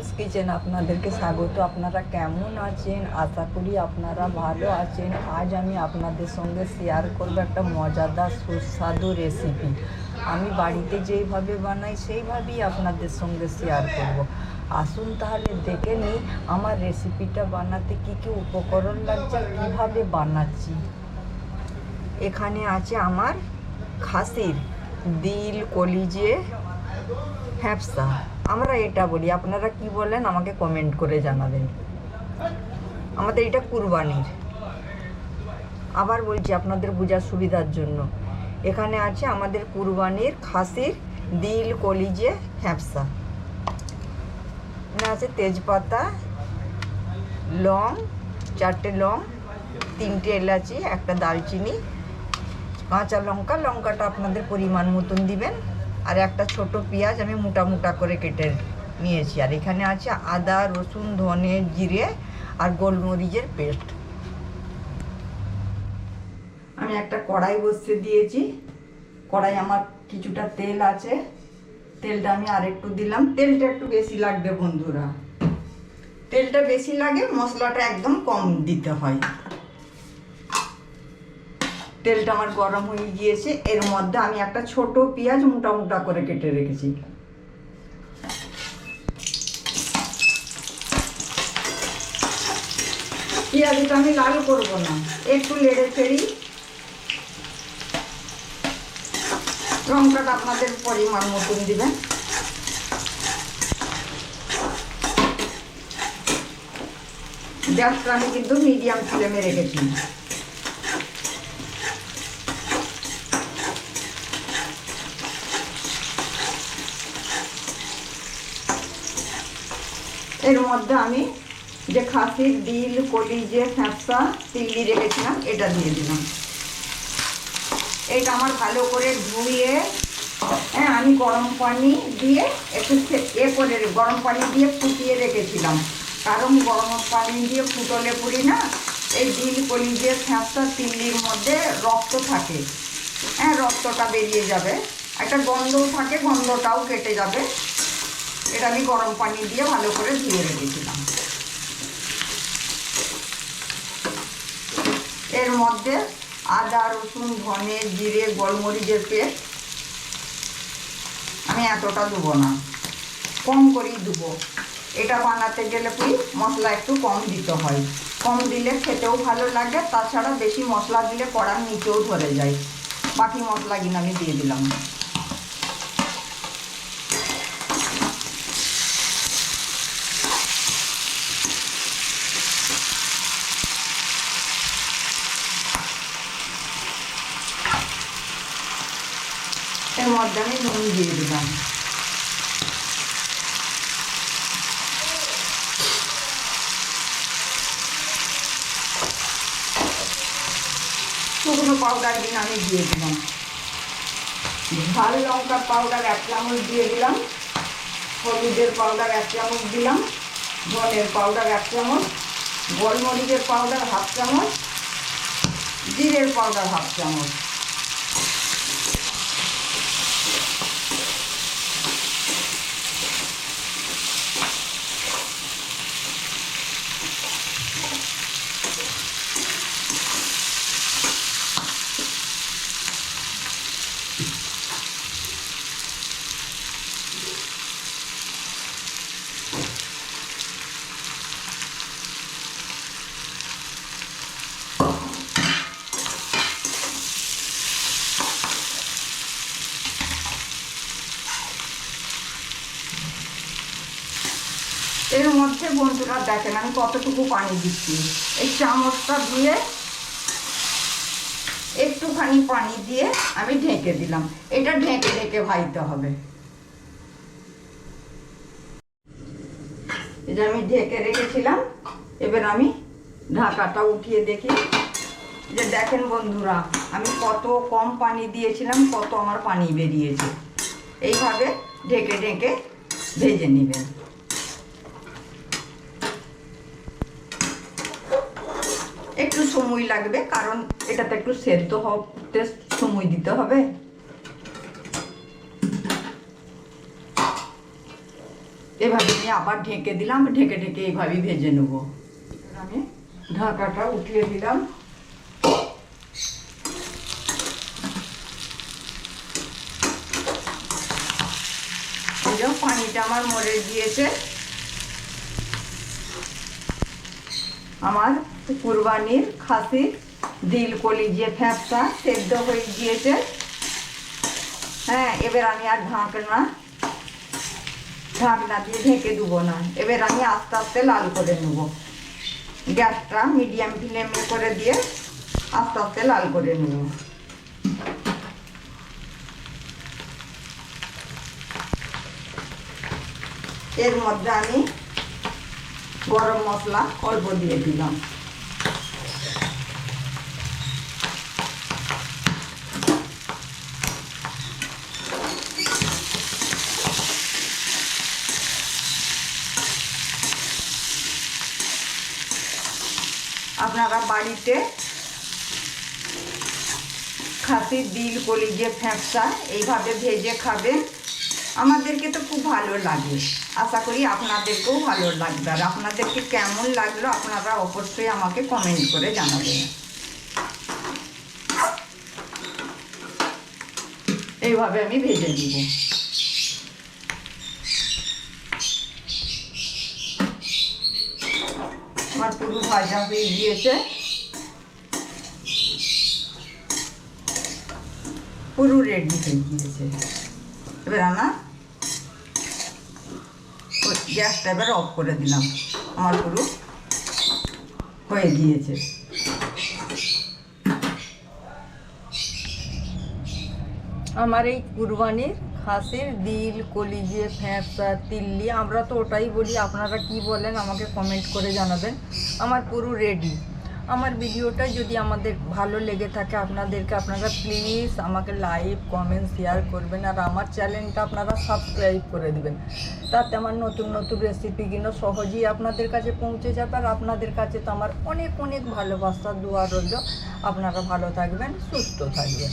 নিপলস kitchen আপনাদেরকে স্বাগত। আপনারা কেমন আছেন? আশা করি আপনারা ভালো আছেন। আজ আমি আপনাদের সঙ্গে শেয়ার করব একটা মজাদার, সুস্বাদু রেসিপি আমি বাড়িতে যেইভাবে বানাই, সেইভাবেই আপনাদের সঙ্গে শেয়ার করব। আসুন তাহলে দেখে নিই, আমার রেসিপিটা বানাতে কী কী উপকরণ লাগছে, কীভাবে বানাচ্ছি। এখানে আছে আমার খাসির, দিল, কলিজে হ্যাপসা আমরা এটা বলি, আপনারা কি বলেন আমাকে কমেন্ট করে জানাবেন। আমাদের এটা কুরবানির। আবার বলছি, আপনাদের বোঝার সুবিধার জন্য। এখানে আছে আমাদের কুরবানির খাসির দিল, কলিজে হ্যাপসা। এখানে আছে তেজপাতা, লং, চারটে লং, তিনটে এলাচি, একটা দালচিনি কাঁচা লঙ্কা। লঙ্কাটা আপনাদের পরিমাণ মতন দিবেন। আর একটা ছোট পেঁয়াজ আমি মোটা মোটা করে কেটে নিয়েছি। আর এখানে আছে আদা, রসুন, ধনে জিরে আর গোলমরিচের পেস্ট। আমি একটা কড়াই বসিয়ে দিয়েছি। কড়াই আমার কিছুটা তেল আছে। তেলটা আমি আর একটু দিলাম। তেলটা একটু বেশি লাগবে বন্ধুরা। তেলটা বেশি লাগে, মশলাটা একদম কম দিতে হয়। তেলটা আমার গরম হয়ে গিয়েছে, এর মধ্যে আমি একটা ছোট পেঁয়াজ মোটা মোটা করে কেটে রেখেছি। পেঁয়াজটা আমি লাল করব না, একটু লেড়ে ফেরি লঙ্কাটা আপনাদের পরিমাণ মতন দিবেন। গ্যাসটা আমি কিন্তু মিডিয়াম ফ্লেমে রেখেছি। এর মধ্যে আমি যে খাসির ডিল কলিজে ফ্যাঁপসা তিল্লি রেখেছিলাম, এটা দিয়ে দিলাম। এটা আমার ভালো করে ধুয়ে হ্যাঁ আমি গরম পানি দিয়ে একটু এ করে গরম পানি দিয়ে ফুটিয়ে রেখেছিলাম। কারণ গরম পানি দিয়ে ফুটলে পুরি না, এই ডিল কলিজে ফ্যাঁপসা তিল্লির মধ্যে রক্ত থাকে। হ্যাঁ রক্তটা বেরিয়ে যাবে। একটা গন্ধও থাকে, গন্ধটাও কেটে যাবে। এটা আমি গরম পানি দিয়ে ভালো করে ধুয়ে রেখেছিলাম। এর মধ্যে আদা, রসুন, ধনে, জিরে, গোলমরিচের পেস্ট আমি এতটা দেবো না। কম করেই দেবো। এটা বানাতে গেলে কি মশলা একটু কম দিতে হয়। কম দিলে খেতেও ভালো লাগে, তাছাড়া বেশি মশলা দিলে কড়ার নিচেও ধরে যায়। বাকি মশলা কিনে আমি দিয়ে দিলাম এর মধ্যে আমি নুন দিয়ে দিলাম। শুকনো পাউডার দিন আমি দিয়ে দিলাম। ঝাল লঙ্কা পাউডার এক চামচ দিয়ে দিলাম। হলুদের পাউডার এক চামচ দিলাম। ধনের পাউডার এক চামচ। গোলমরিচের পাউডার হাফ চামচ। জিরের পাউডার হাফ চামচ। এর মধ্যে বন্ধুরা দেখেন আমি কতটুকু পানি দিচ্ছি। এই চামচটা ধুয়ে একটুখানি পানি দিয়ে আমি ঢেকে দিলাম। এটা ঢেকে ঢেকে ভাইতে হবে। এটা আমি ঢেকে রেখেছিলাম, এবার আমি ঢাকাটা উঠিয়ে দেখি। যে দেখেন বন্ধুরা, আমি কত কম পানি দিয়েছিলাম, কত আমার পানি বেরিয়েছে। এইভাবে ঢেকে ঢেকে ভেজে নেবেন একটু সময় লাগবে, কারণ এটাতে একটু সেদ্ধ হতে সময় দিতে হবে। এভাবে আমি আবার ঢেকে দিলাম, ঢেকে ঢেকে এইভাবেই ভেজে নেব। আমি ঢাকাটা উঠিয়ে দিলাম। পানিটা আমার মরে গিয়েছে। আমার কুরবানির খাসি দিল কলিজে ফ্যাপসা সেদ্ধ হয়ে গিয়েছে। হ্যাঁ এবার আমি আর ঢাকনা ঢাকনা দিয়ে ঢেকে দেবো না। এবার আমি আস্তে আস্তে লাল করে নেব। গ্যাসটা মিডিয়াম ফ্লেমে করে দিয়ে আস্তে আস্তে লাল করে নেব। এর মধ্যে আমি গরম মশলা অল্প দিয়ে দিলাম। আপনারা বাড়িতে খাসির দিল, কলিজে, ফ্যাঁপসা এইভাবে ভেজে খাবেন। আমাদেরকে তো খুব ভালো লাগে। আশা করি আপনাদেরকেও ভালো লাগবে। আর আপনাদেরকে কেমন লাগল আপনারা অবশ্যই আমাকে কমেন্ট করে জানাবেন। এইভাবে আমি ভেজে দিব আমার পুরো ভাজা হয়ে গিয়েছে পুরো রেডি হয়ে গিয়েছে এবার আমার গ্যাসটা এবার অফ করে দিলাম আমার পুরো হয়ে গিয়েছে আমার এই কুরবানির খাসির দিল কলিজে ফ্যাঁপসা তিল্লি আমরা তো ওটাই বলি আপনারা কি বলেন আমাকে কমেন্ট করে জানাবেন আমার পুরো রেডি আমার ভিডিওটা যদি আমাদের ভালো লেগে থাকে, আপনাদেরকে আপনারা প্লিজ আমাকে লাইক কমেন্ট শেয়ার করবেন, আর আমার চ্যানেলটা আপনারা সাবস্ক্রাইব করে দিবেন। তাতে আমার নতুন নতুন রেসিপিগুলো সহজেই আপনাদের কাছে পৌঁছে যাবে, আর আপনাদের কাছে তো আমার অনেক অনেক ভালোবাসা, দোয়া রইল। আপনারা ভালো থাকবেন, সুস্থ থাকবেন।